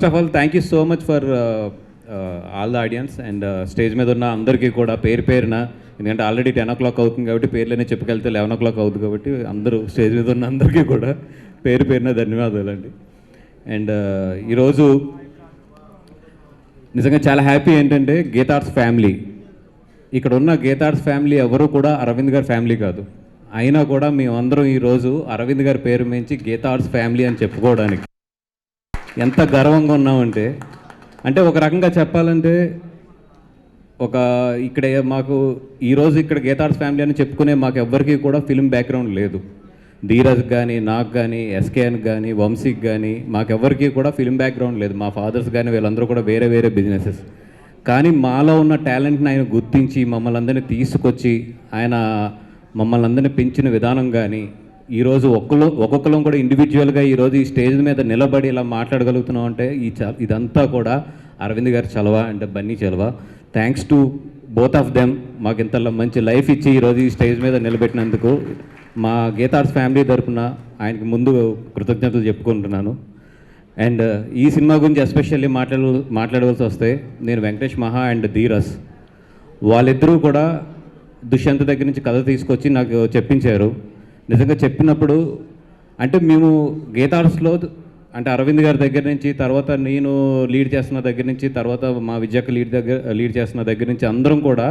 First of all thank you so much for all the audience and stage మీద ఉన్న అందరికీ కూడా పేరు పేరున ఎందుకంటే ఆల్రెడీ టెన్ ఓ క్లాక్ అవుతుంది కాబట్టి పేర్లనే చెప్పుకెళ్తే లెవెన్ ఓ క్లాక్ అవుతుంది కాబట్టి అందరూ స్టేజ్ మీద ఉన్న అందరికీ కూడా పేరు పేరున ధన్యవాదాలు అండి అండ్ uh, ఈరోజు నిజంగా చాలా హ్యాపీ ఏంటంటే గీతార్ట్స్ ఫ్యామిలీ ఇక్కడ ఉన్న గీతార్ట్స్ ఫ్యామిలీ ఎవరు కూడా అరవింద్ గారి ఫ్యామిలీ కాదు. అయినా కూడా మేమందరం ఈరోజు అరవింద్ గారి పేరు మించి గీతార్ట్స్ ఫ్యామిలీ అని చెప్పుకోవడానికి. ఎంత గర్వంగా ఉన్నామంటే అంటే ఒక రకంగా చెప్పాలంటే ఒక ఇక్కడ మాకు ఈరోజు ఇక్కడ గీతార్స్ ఫ్యామిలీ అని చెప్పుకునే మాకు ఎవ్వరికీ కూడా ఫిల్మ్ బ్యాక్గ్రౌండ్ లేదు. ధీరజ్ కానీ నాకు కానీ ఎస్కేఎన్ కానీ వంశీకి కానీ మాకెవ్వరికీ కూడా ఫిల్మ్ బ్యాక్గ్రౌండ్ లేదు. మా ఫాదర్స్ కానీ వీళ్ళందరూ కూడా వేరే వేరే బిజినెసెస్. కానీ మాలో ఉన్న టాలెంట్ని ఆయన గుర్తించి మమ్మల్ని అందరినీ తీసుకొచ్చి ఆయన మమ్మల్ని అందరినీ పెంచిన విధానం కానీ ఈరోజు ఒక్కరు ఒక్కొక్కరం కూడా ఇండివిజువల్గా ఈరోజు ఈ స్టేజ్ మీద నిలబడి ఇలా మాట్లాడగలుగుతున్నాం అంటే ఈ చ ఇదంతా కూడా అరవింద్ గారి చలవ అంటే బన్నీ చలవ. Thanks to both of them మాకు ఇంత మంచి లైఫ్ ఇచ్చి ఈరోజు ఈ స్టేజ్ మీద నిలబెట్టినందుకు మా గీతార్స్ ఫ్యామిలీ తరపున ఆయనకి ముందు కృతజ్ఞతలు చెప్పుకుంటున్నాను. అండ్ ఈ సినిమా గురించి ఎస్పెషల్లీ మాట్లాడ మాట్లాడవలసి వస్తే నేను వెంకటేష్ మహా అండ్ ధీరస్. వాళ్ళిద్దరూ కూడా దుష్యంత్ దగ్గర నుంచి కథ తీసుకొచ్చి నాకు చెప్పించారు నిజంగా చెప్పినప్పుడు అంటే మేము గీతార్స్లో అంటే అరవింద్ గారి దగ్గర నుంచి తర్వాత నేను లీడ్ చేస్తున్న దగ్గర నుంచి తర్వాత మా విద్యకు లీడ్ దగ్గర లీడ్ చేస్తున్న దగ్గర నుంచి అందరం కూడా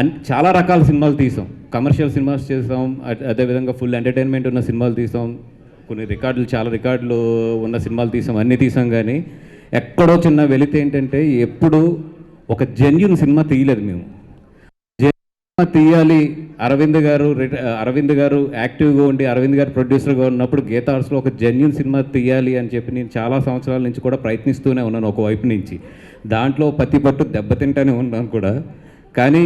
అన్ చాలా రకాల సినిమాలు తీసాం. కమర్షియల్ సినిమాస్ చేసాం అదేవిధంగా ఫుల్ ఎంటర్టైన్మెంట్ ఉన్న సినిమాలు తీసాం. కొన్ని రికార్డులు చాలా రికార్డులు ఉన్న సినిమాలు తీసాం అన్నీ తీసాం కానీ ఎక్కడో చిన్న వెళితే ఏంటంటే ఎప్పుడు ఒక జెన్యున్ సినిమా తీయలేదు మేము. తీయాలి. అరవింద్ గారు అరవింద్ గారు యాక్టివ్గా ఉండి అరవింద్ గారు ప్రొడ్యూసర్గా ఉన్నప్పుడు గీతార్స్లో ఆర్ట్స్లో ఒక జెన్యున్ సినిమా తీయాలి అని చెప్పి నేను చాలా సంవత్సరాల నుంచి కూడా ప్రయత్నిస్తూనే ఉన్నాను ఒకవైపు నుంచి. దాంట్లో పత్తి పట్టు దెబ్బతింటానే ఉన్నాను కూడా. కానీ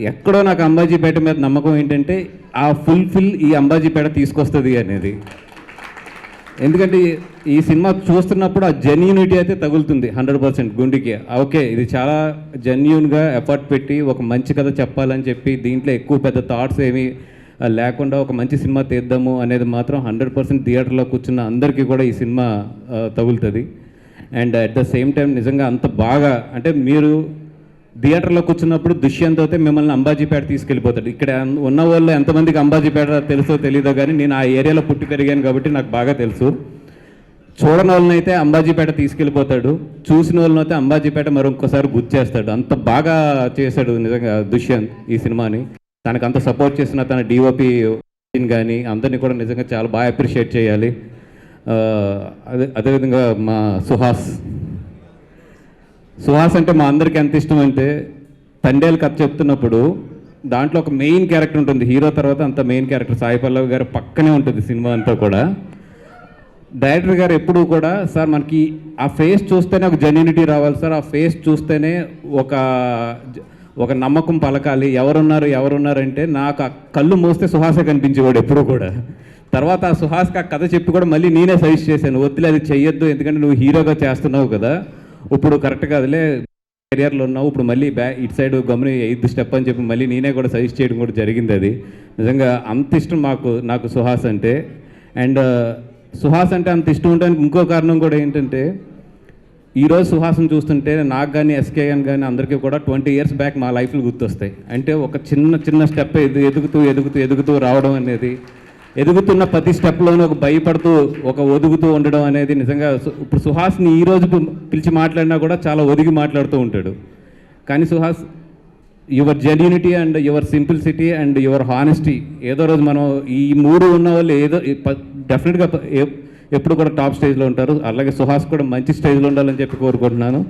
ఎక్కడో నాకు అంబాజీపేట మీద నమ్మకం ఏంటంటే ఆ ఫుల్ఫిల్ ఈ అంబాజీపేట తీసుకొస్తుంది అనేది. ఎందుకంటే ఈ సినిమా చూస్తున్నప్పుడు ఆ జెన్యూనిటీ అయితే తగులుతుంది హండ్రెడ్ పర్సెంట్ గుండెకి. ఓకే ఇది చాలా జెన్యూన్గా ఎఫర్ట్ పెట్టి ఒక మంచి కథ చెప్పాలని చెప్పి దీంట్లో ఎక్కువ పెద్ద థాట్స్ ఏమి లేకుండా ఒక మంచి సినిమా తీద్దాము అనేది మాత్రం హండ్రెడ్ పర్సెంట్ థియేటర్లో కూర్చున్న అందరికీ కూడా ఈ సినిమా తగులుతుంది. And at the same time నిజంగా అంత బాగా అంటే మీరు థియేటర్లో కూర్చున్నప్పుడు దుష్యంత్ అయితే మిమ్మల్ని అంబాజీపేట తీసుకెళ్ళిపోతాడు. ఇక్కడ ఉన్న వాళ్ళు ఎంతమందికి అంబాజీపేట తెలుసో తెలీదో కానీ నేను ఆ ఏరియాలో పుట్టి పెరిగాను కాబట్టి నాకు బాగా తెలుసు. చూడని వాళ్ళని అయితే అంబాజీపేట తీసుకెళ్ళిపోతాడు. చూసిన వాళ్ళని అయితే అంబాజీపేట మరొకసారి గుర్తు చేస్తాడు అంత బాగా చేశాడు నిజంగా దుష్యంత్ ఈ సినిమాని. తనకు అంత సపోర్ట్ చేసిన తన డిఓపి కానీ అందరినీ కూడా నిజంగా చాలా బాగా అప్రిషియేట్ చేయాలి. అదే అదేవిధంగా మా సుహాస్ సుహాస్ అంటే మా అందరికి ఎంత ఇష్టం అంటే తండేలు కథ చెప్తున్నప్పుడు దాంట్లో ఒక మెయిన్ క్యారెక్టర్ ఉంటుంది. హీరో తర్వాత అంత మెయిన్ క్యారెక్టర్. సాయి పల్లవి గారు పక్కనే ఉంటుంది సినిమా అంతా కూడా. డైరెక్టర్ గారు ఎప్పుడూ కూడా సార్ మనకి ఆ ఫేస్ చూస్తేనే ఒక జెన్యునిటీ రావాలి సార్. ఆ ఫేస్ చూస్తేనే ఒక ఒక నమ్మకం పలకాలి. ఎవరున్నారు ఎవరున్నారంటే నాకు ఆ కళ్ళు మోస్తే సుహాసే కనిపించేవాడు ఎప్పుడూ కూడా. తర్వాత ఆ సుహాస్కి ఆ కథ చెప్పి కూడా మళ్ళీ నేనే సజెస్ట్ చేశాను. వద్దులే అది చెయ్యొద్దు. ఎందుకంటే నువ్వు హీరోగా చేస్తున్నావు కదా. ఇప్పుడు కరెక్ట్గా అదిలే కెరియర్లో ఉన్నావు. ఇప్పుడు మళ్ళీ బ్యా ఇటు సైడ్ గమని ఎయిత్ స్టెప్ అని చెప్పి మళ్ళీ నేనే కూడా సజెస్ట్ చేయడం కూడా జరిగింది అది. నిజంగా అంత ఇష్టం మాకు నాకు సుహాస్ అంటే. అండ్ uh, సుహాస్ అంటే అంత ఇష్టం ఉండడానికి ఇంకో కారణం కూడా ఏంటంటే ఈరోజు సుహాస్ని చూస్తుంటే నాకు కానీ ఎస్కేఎన్ కానీ అందరికీ కూడా ట్వంటీ ఇయర్స్ బ్యాక్ మా లైఫ్లో గుర్తొస్తాయి. అంటే ఒక చిన్న చిన్న స్టెప్ ఎదుగుతూ ఎదుగుతూ ఎదుగుతూ రావడం అనేది ఎదుగుతున్న ప్రతి స్టెప్లోనూ ఒక భయపడుతూ ఒక ఒదుగుతూ ఉండడం అనేది నిజంగా ఇప్పుడు సుహాస్ని ఈ రోజు పిలిచి మాట్లాడినా కూడా చాలా ఒదిగి మాట్లాడుతూ ఉంటాడు. కానీ Suhas your genuinity and your simplicity and your honesty ఏదో రోజు మనం ఈ మూడు ఉన్న వాళ్ళు ఏదో డెఫినెట్గా ఎప్పుడు కూడా టాప్ స్టేజ్లో ఉంటారు. అలాగే సుహాస్ కూడా మంచి స్టేజ్లో ఉండాలని చెప్పి కోరుకుంటున్నాను.